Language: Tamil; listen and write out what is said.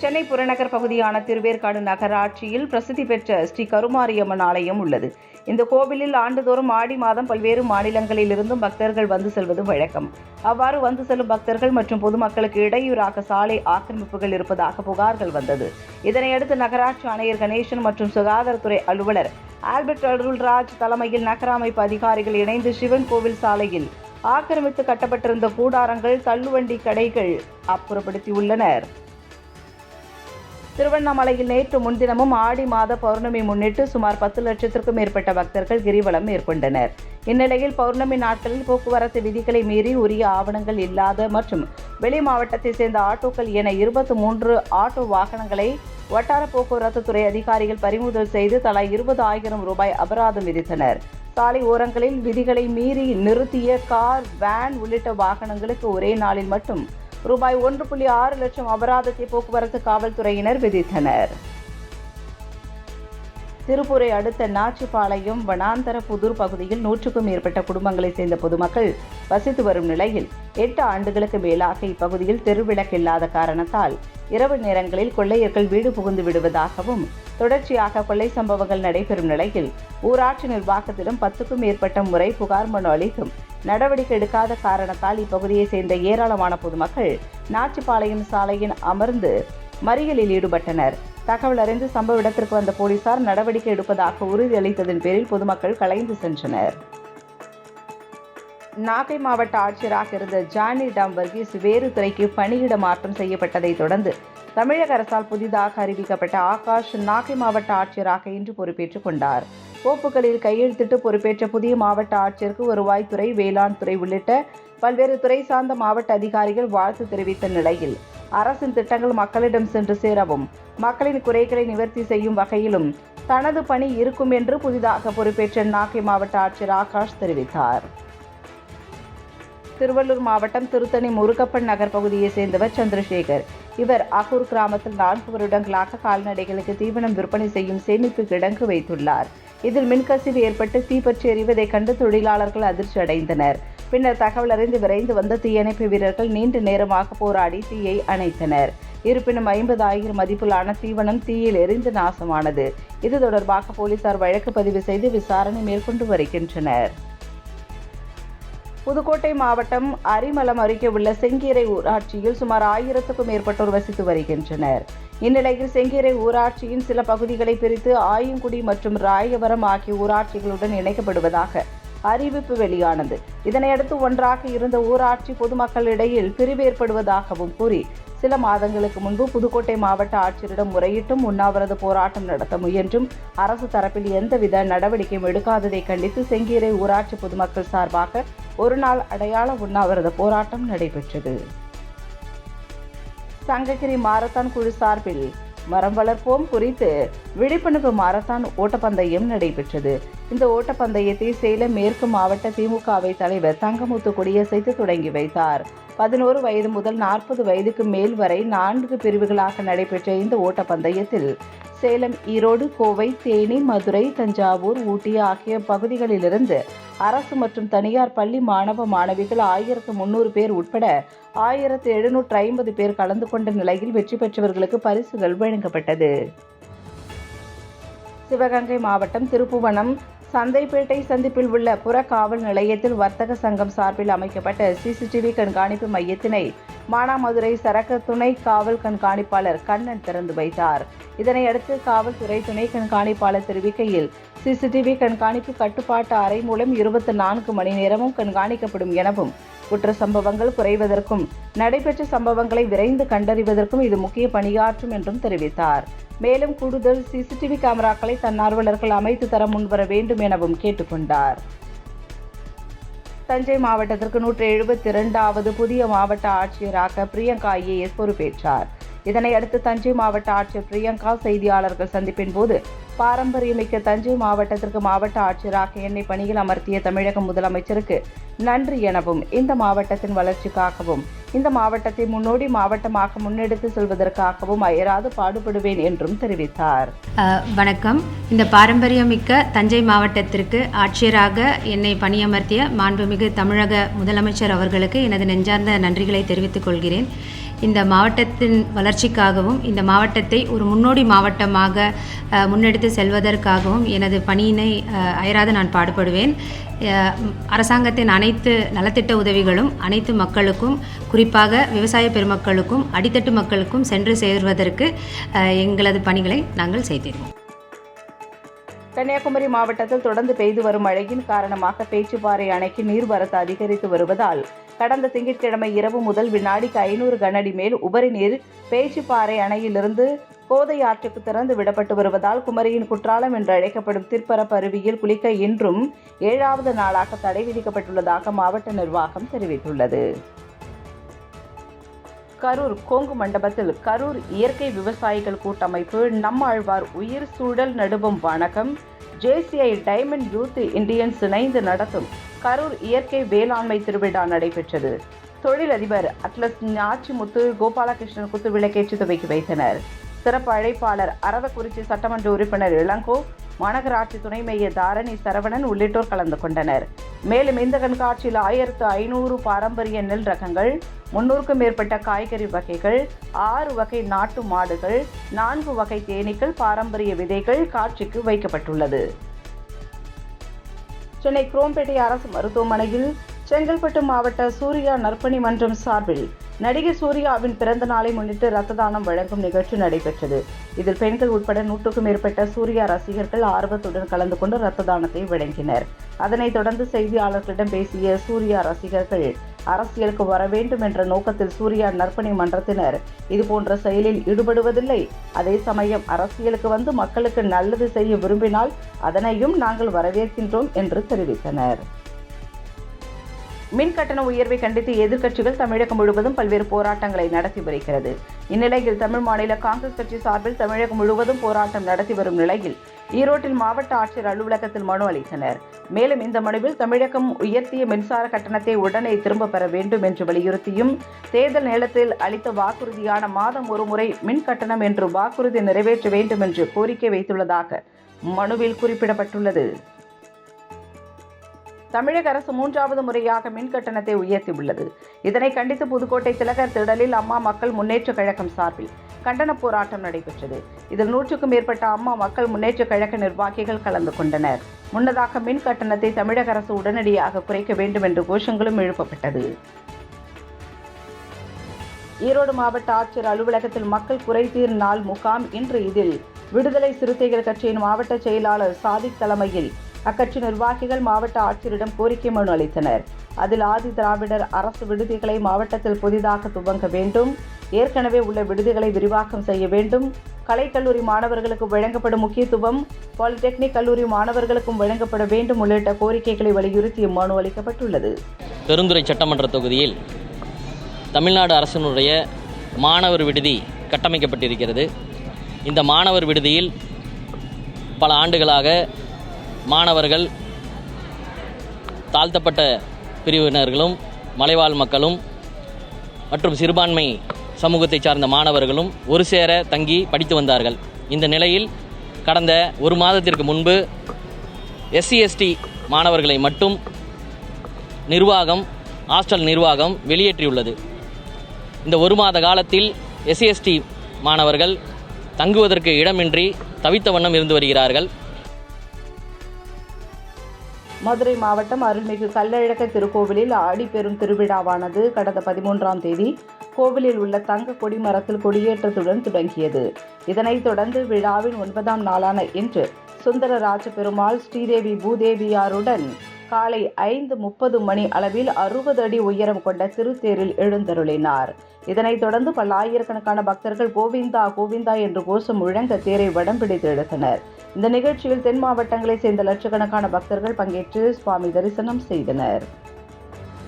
சென்னை புறநகர் பகுதியான திருவேற்காடு நகராட்சியில் பிரசித்தி பெற்ற ஸ்ரீ கருமாரியம்மன் ஆலயம் உள்ளது. இந்த கோவிலில் ஆண்டுதோறும் ஆடி மாதம் பல்வேறு மாநிலங்களிலிருந்தும் பக்தர்கள் வந்து செல்வது வழக்கம். அவ்வாறு வந்து செல்லும் பக்தர்கள் மற்றும் பொதுமக்களுக்கு இடையூறாக சாலை ஆக்கிரமிப்புகள் இருப்பதாக புகார்கள் வந்தது. இதனையடுத்து நகராட்சி ஆணையர் கணேசன் மற்றும் சுகாதாரத்துறை அலுவலர் ஆல்பர்ட் அருள்ராஜ் தலைமையில் நகர அமைப்பு அதிகாரிகள் இணைந்து சிவன் கோவில் சாலையில் ஆக்கிரமித்து கட்டப்பட்டிருந்த கூடாரங்கள் தள்ளுவண்டி கடைகள் அப்புறப்படுத்தியுள்ளனர். திருவண்ணாமலையில் நேற்று முன்தினமும் ஆடி மாத பௌர்ணமி முன்னிட்டு சுமார் பத்து லட்சத்திற்கும் மேற்பட்ட பக்தர்கள் கிரிவலம் மேற்கொண்டனர். இந்நிலையில் பௌர்ணமி நாட்களில் போக்குவரத்து விதிகளை மீறி உரிய ஆவணங்கள் இல்லாத மற்றும் வெளி மாவட்டத்தை சேர்ந்த ஆட்டோக்கள் என இருபத்தி மூன்று ஆட்டோ வாகனங்களை வட்டார போக்குவரத்து துறை அதிகாரிகள் பறிமுதல் செய்து தலா இருபது ஆயிரம் ரூபாய் அபராதம் விதித்தனர். சாலை ஓரங்களில் விதிகளை மீறி நிறுத்திய கார் வேன் உள்ளிட்ட வாகனங்களுக்கு ஒரே நாளில் மட்டும் ரூபாய் ஒன்று புள்ளி ஆறு லட்சம் அபராதத்தை போக்குவரத்து காவல்துறையினர் விதித்தனர். திருப்பூரை அடுத்த நாச்சிபாளையம் வனாந்தர புதூர் பகுதியில் நூற்றுக்கும் மேற்பட்ட குடும்பங்களைச் சேர்ந்த பொதுமக்கள் வசித்து வரும் நிலையில் எட்டு ஆண்டுகளுக்கு மேலாக இப்பகுதியில் தெருவிளக்கு இல்லாத காரணத்தால் இரவு நேரங்களில் கொள்ளையர்கள் வீடு புகுந்து விடுவதாகவும் தொடர்ச்சியாக கொள்ளை சம்பவங்கள் நடைபெறும் நிலையில் ஊராட்சி நிர்வாகத்திடம் பத்துக்கும் மேற்பட்ட முறை புகார் மனு அளித்தும் நடவடிக்கை எடுக்காத காரணத்தால் இப்பகுதியைச் சேர்ந்த ஏராளமான பொதுமக்கள் நாச்சிபாளையம் சாலையின் அமர்ந்து மறியலில் ஈடுபட்டனர். தகவல் அறிந்து சம்பவ இடத்திற்கு வந்த போலீசார் நடவடிக்கை எடுப்பதாக உறுதியளித்ததன் பேரில் பொதுமக்கள் கலைந்து சென்றனர். நாகை மாவட்ட ஆட்சியராக இருந்த ஜானி டாம் வர்கீஸ் வேறு துறைக்கு பணியிட மாற்றம் செய்யப்பட்டதைத் தொடர்ந்து தமிழக அரசால் புதிதாக அறிவிக்கப்பட்ட ஆகாஷ் நாகை மாவட்ட ஆட்சியராக இன்று பொறுப்பேற்றுக் கொண்டார். கோப்புகளில் கையெழுத்திட்டு பொறுப்பேற்ற புதிய மாவட்ட ஆட்சியருக்கு வருவாய்த்துறை வேளாண் துறை உள்ளிட்ட பல்வேறு துறை சார்ந்த மாவட்ட அதிகாரிகள் வாழ்த்து தெரிவித்த நிலையில் அரசின் திட்டங்கள் மக்களிடம் சென்று சேரவும். மக்களின் குறைகளை நிவர்த்தி செய்யும் வகையிலும் தனது பணி இருக்கும் என்று புதிதாக பொறுப்பேற்ற நாகை மாவட்ட ஆட்சியர் ஆகாஷ் தெரிவித்தார். திருவள்ளூர் மாவட்டம் திருத்தணி முருகப்பன் நகர் பகுதியை சேர்ந்தவர் சந்திரசேகர். இவர் அகூர் கிராமத்தில் நான்கு வருடங்களாக கால்நடைகளுக்கு தீவனம் விற்பனை செய்யும் சேமிப்பு கிடங்கு வைத்துள்ளார். இதில் மின்கசிவு ஏற்பட்டு தீப்பற்றி எறிவதைக் கண்டு தொழிலாளர்கள் அதிர்ச்சி அடைந்தனர் பின்னர் தகவல் அறிந்து விரைந்து வந்த தீயணைப்பு வீரர்கள் நீண்ட நேரமாக போராடி தீயை அணைத்தனர். இருப்பினும் ஐம்பது ஆயிரம் மதிப்பிலான தீவனம் தீயில் எரிந்து நாசமானது. இது தொடர்பாக போலீசார் வழக்கு பதிவு செய்து விசாரணை மேற்கொண்டு வருகின்றனர். புதுக்கோட்டை மாவட்டம் அரிமலம் அருகே உள்ள செங்கீரை ஊராட்சியில் சுமார் ஆயிரத்துக்கும் மேற்பட்டோர் வசித்து வருகின்றனர். இந்நிலையில் செங்கீரை ஊராட்சியின் சில பகுதிகளை பிரித்து ஆயங்குடி மற்றும் ராயவரம் ஆகிய ஊராட்சிகளுடன் இணைக்கப்படுவதாக அறிவிப்பு வெளியானது. இதனையடுத்து ஒன்றாக இருந்த ஊராட்சி பொதுமக்களிடையில் பிரிவு ஏற்படுவதாகவும் கூறி சில மாதங்களுக்கு முன்பு புதுக்கோட்டை மாவட்ட ஆட்சியரிடம் முறையிட்டும் உண்ணாவிரத போராட்டம் நடத்த முயன்றும் அரசு தரப்பில் எந்தவித நடவடிக்கையும் எடுக்காததை கண்டித்து செங்கீரை ஊராட்சி பொதுமக்கள் சார்பாக ஒருநாள் அடையாள உண்ணாவிரத போராட்டம் நடைபெற்றது. சங்ககிரி மாரத்தான் குழு சார்பில் மரம் வளர்ப்போம் குறித்து விழிப்புணர்வு மாரத்தான் ஓட்டப்பந்தயம் நடைபெற்றது. இந்த ஓட்டப்பந்தயத்தை சேலம் மேற்கு மாவட்ட திமுகவை தலைவர் தங்கமுத்து கொடியசைத்து தொடங்கி வைத்தார். பதினோரு வயது முதல் நாற்பது வயதுக்கு மேல் வரை நான்கு பிரிவுகளாக நடைபெற்ற இந்த ஓட்டப்பந்தயத்தில் சேலம் ஈரோடு கோவை தேனி மதுரை தஞ்சாவூர் ஊட்டி ஆகிய பகுதிகளிலிருந்து அரசு மற்றும் தனியார் பள்ளி மாணவ மாணவிகள் ஆயிரத்து முன்னூறு பேர் உட்பட ஆயிரத்து எழுநூற்று ஐம்பது பேர் கலந்து கொண்ட நிலையில் வெற்றி பெற்றவர்களுக்கு பரிசுகள் வழங்கப்பட்டது. சிவகங்கை மாவட்டம் திருப்புவனம் சந்தைப்பேட்டை சந்திப்பில் உள்ள புற காவல் நிலையத்தில் வர்த்தக சங்கம் சார்பில் அமைக்கப்பட்ட சிசிடிவி கண்காணிப்பு மையத்தினை மானாமதுரை சரக்கு துணை காவல் கண்காணிப்பாளர் கண்ணன் திறந்து வைத்தார். இதனையடுத்து காவல்துறை துணை கண்காணிப்பாளர் தெரிவிக்கையில் சிசிடிவி கண்காணிப்பு கட்டுப்பாட்டு அறை மூலம் இருபத்தி நான்கு மணி நேரமும் கண்காணிக்கப்படும் எனவும் குற்ற சம்பவங்கள் குறைவதற்கும் நடைபெற்ற சம்பவங்களை விரைந்து கண்டறிவதற்கும் இது முக்கிய பணியாற்றும் என்றும் தெரிவித்தார். மேலும் கூடுதல் சிசிடிவி கேமராக்களை தன்னார்வலர்கள் அமைத்து தர முன்வர வேண்டும் எனவும் கேட்டுக்கொண்டார். தஞ்சை மாவட்டத்திற்கு நூற்று எழுபத்தி இரண்டாவது புதிய மாவட்ட ஆட்சியராக பிரியங்கா ஐஏஎஸ் பொறுப்பேற்றார். இதனையடுத்து தஞ்சை மாவட்ட ஆட்சியர் பிரியங்கா செய்தியாளர்கள் சந்திப்பின் போது பாரம்பரியமிக்க தஞ்சை மாவட்டத்திற்கு மாவட்ட ஆட்சியராக என்னை பணியில் அமர்த்திய தமிழக முதலமைச்சருக்கு நன்றி எனவும் இந்த மாவட்டத்தின் வளர்ச்சிக்காகவும் இந்த மாவட்டத்தை முன்னோடி மாவட்டமாக முன்னெடுத்து செல்வதற்காகவும் அயராது பாடுபடுவேன் என்றும் தெரிவித்தார். வணக்கம். இந்த பாரம்பரியமிக்க தஞ்சை மாவட்டத்திற்கு ஆட்சியராக என்னை பணியமர்த்திய மாண்புமிகு தமிழக முதலமைச்சர் அவர்களுக்கு எனது நெஞ்சார்ந்த நன்றிகளை தெரிவித்துக் கொள்கிறேன். இந்த மாவட்டத்தின் வளர்ச்சிக்காகவும் இந்த மாவட்டத்தை ஒரு முன்னோடி மாவட்டமாக முன்னெடுத்து செல்வதற்காகவும் எனது பணியினை அயராது நான் பாடுபடுவேன். அரசாங்கத்தின் அனைத்து நலத்திட்ட உதவிகளும் அனைத்து மக்களுக்கும் குறிப்பாக விவசாய பெருமக்களுக்கும் அடித்தட்டு மக்களுக்கும் சென்று சேர்வதற்கு எங்களது பணிகளை நாங்கள் செய்திருவோம் கன்னியாகுமரி மாவட்டத்தில் தொடர்ந்து பெய்து வரும் மழையின் காரணமாக பேச்சுப்பாறை அணைக்கு நீர்வரத்து அதிகரித்து வருவதால் கடந்த திங்கட்கிழமை இரவு முதல் வினாடிக்கு ஐநூறு கனஅடி மேல் உபரி நீர் பேச்சுப்பாறை அணையிலிருந்து கோதை ஆற்றுக்கு திறந்து விடப்பட்டு வருவதால் குமரியின் குற்றாலம் என்று அழைக்கப்படும் திற்பரப்பு அருவியில் குளிக்க இன்றும் ஏழாவது நாளாக தடை விதிக்கப்பட்டுள்ளதாக மாவட்ட நிர்வாகம் தெரிவித்துள்ளது. கரூர் கோங்கு மண்டபத்தில் கரூர் இயற்கை விவசாயிகள் கூட்டமைப்பு நம்மாழ்வார் உயிர் சூழல் நடுவும் வணக்கம். ஜேசிஐ டைமண்ட் யூத் இந்தியன்ஸ் இணைந்து நடத்தும் கரூர் இயற்கை வேளாண்மை திருவிழா நடைபெற்றது. தொழிலதிபர் அட்லஸ் நாச்சிமுத்து கோபாலகிருஷ்ணன் குத்து விளக்கேற்றி துவக்கி வைத்தனர். சிறப்பு அழைப்பாளர் அரவக்குறிச்சி சட்டமன்ற உறுப்பினர் இளங்கோ மாநகராட்சி துணை மேயர் தாரணி சரவணன் உள்ளிட்டோர் கலந்து கொண்டனர். மேலும் இந்த கண்காட்சியில் ஆயிரத்து ஐநூறு பாரம்பரிய நெல் ரகங்கள் முன்னூறுக்கும் மேற்பட்ட காய்கறி வகைகள் ஆறு வகை நாட்டு மாடுகள் நான்கு வகை தேனீக்கள் பாரம்பரிய விதைகள் காட்சிக்கு வைக்கப்பட்டுள்ளது. சென்னை குரோம்பேட்டை அரசு மருத்துவமனையில் செங்கல்பட்டு மாவட்ட சூர்யா நற்பணி மன்றம் சார்பில் நடிகர் சூர்யாவின் பிறந்த நாளை முன்னிட்டு ரத்த தானம் வழங்கும் நிகழ்ச்சி நடைபெற்றது. இதில் பெண்கள் உட்பட நூற்றுக்கும் மேற்பட்ட சூர்யா ரசிகர்கள் ஆர்வத்துடன் கலந்து கொண்டு ரத்த தானத்தை வழங்கினர். அதனைத் தொடர்ந்து செய்தியாளர்களிடம் பேசிய சூர்யா ரசிகர்கள் அரசியலுக்கு வர வேண்டும் என்ற நோக்கத்தில் சூர்யா நற்பணி மன்றத்தினர். இதுபோன்ற செயலில் ஈடுபடுவதில்லை. அதே சமயம் அரசியலுக்கு வந்து மக்களுக்கு நல்லது செய்ய விரும்பினால் அதனையும் நாங்கள் வரவேற்கின்றோம் என்று தெரிவித்தனர். மின் கட்டண உயர்வை கண்டித்து எதிர்க்கட்சிகள் தமிழகம் முழுவதும் பல்வேறு போராட்டங்களை நடத்தி வருகிறது. இந்நிலையில் தமிழ் மாநில காங்கிரஸ் கட்சி சார்பில் தமிழகம் முழுவதும் போராட்டம் நடத்தி வரும் நிலையில் ஈரோட்டில் மாவட்ட ஆட்சியர் அலுவலகத்தில் மனு அளித்தனர். மேலும் இந்த மனுவில் தமிழகம் உயர்த்திய மின்சார கட்டணத்தை உடனே திரும்ப பெற வேண்டும் என்று வலியுறுத்தியும் தேர்தல் நேரத்தில் அளித்த வாக்குறுதியான மாதம் ஒருமுறை மின் கட்டணம் என்று வாக்குறுதி நிறைவேற்ற வேண்டும் என்று கோரிக்கை வைத்துள்ளதாக மனுவில் குறிப்பிடப்பட்டுள்ளது. தமிழக அரசு மூன்றாவது முறையாக மின் கட்டணத்தை உயர்த்தியுள்ளது. இதனை கண்டித்து புதுக்கோட்டை திலகர் திடலில் அம்மா மக்கள் முன்னேற்ற கழகம் சார்பில் கண்டன போராட்டம் நடைபெற்றது. இதில் நூற்றுக்கும் மேற்பட்ட அம்மா மக்கள் முன்னேற்ற கழக நிர்வாகிகள் கலந்து கொண்டனர். முன்னதாக மின் கட்டணத்தை தமிழக அரசு உடனடியாக குறைக்க வேண்டும் என்ற கோஷங்களும் எழுப்பப்பட்டது. ஈரோடு மாவட்ட ஆட்சியர் அலுவலகத்தில் மக்கள் குறைதீர் நாள் முகாம் இன்று இதில். விடுதலை சிறுத்தைகள் கட்சியின் மாவட்ட செயலாளர் சாதிக் தலைமையில் அக்கட்சி நிர்வாகிகள் மாவட்ட ஆட்சியரிடம் கோரிக்கை மனு அளித்தனர். அதில் ஆதி திராவிடர் அரசு விடுதிகளை மாவட்டத்தில் புதிதாக துவங்க வேண்டும். ஏற்கனவே உள்ள விடுதிகளை விரிவாக்கம் செய்ய வேண்டும். கலைக்கல்லூரி மாணவர்களுக்கு வழங்கப்படும் முக்கியத்துவம் பாலிடெக்னிக் கல்லூரி மாணவர்களுக்கும் வழங்கப்பட வேண்டும் உள்ளிட்ட கோரிக்கைகளை வலியுறுத்தி மனு அளிக்கப்பட்டுள்ளது. பெருந்துறை சட்டமன்ற தொகுதியில் தமிழ்நாடு அரசினுடைய மாணவர் விடுதி கட்டமைக்கப்பட்டிருக்கிறது. இந்த மாணவர் விடுதியில் பல ஆண்டுகளாக மாணவர்கள் தாழ்த்தப்பட்ட பிரிவினர்களும் மலைவாழ் மக்களும் மற்றும் சிறுபான்மை சமூகத்தைச் சார்ந்த மாணவர்களும் ஒரு சேர தங்கி படித்து வந்தார்கள். இந்த நிலையில் கடந்த ஒரு மாதத்திற்கு முன்பு எஸ்சி எஸ்டி மாணவர்களை மட்டும் நிர்வாகம் ஹாஸ்டல் நிர்வாகம் வெளியேற்றியுள்ளது. இந்த ஒரு மாத காலத்தில் எஸ்சிஎஸ்டி மாணவர்கள் தங்குவதற்கு இடமின்றி தவித்த வண்ணம் இருந்து வருகிறார்கள். மதுரை மாவட்டம் அருள்மிகு கல்லழக திருக்கோவிலில் ஆடிப்பெரும் திருவிழாவானது கடந்த பதிமூன்றாம் தேதி கோவிலில் உள்ள தங்க கொடி மரத்தில் கொடியேற்றத்துடன் தொடங்கியது. இதனைத் தொடர்ந்து விழாவின் ஒன்பதாம் நாளான இன்று சுந்தரராஜ பெருமாள் ஸ்ரீதேவி பூதேவியாருடன் காலை ஐந்து முப்பது மணி அளவில் அறுபது அடி உயரம் கொண்ட திருத்தேரில் எழுந்தருளினார். இதனைத் தொடர்ந்து பல்லாயிரக்கணக்கான பக்தர்கள் கோவிந்தா கோவிந்தா என்று கோஷம் முழங்க தேரை வடம் பிடித்து எடுத்தனர். இந்த நிகழ்ச்சியில் தென் மாவட்டங்களைச் சேர்ந்த லட்சக்கணக்கான பக்தர்கள் பங்கேற்று சுவாமி தரிசனம் செய்தனர்.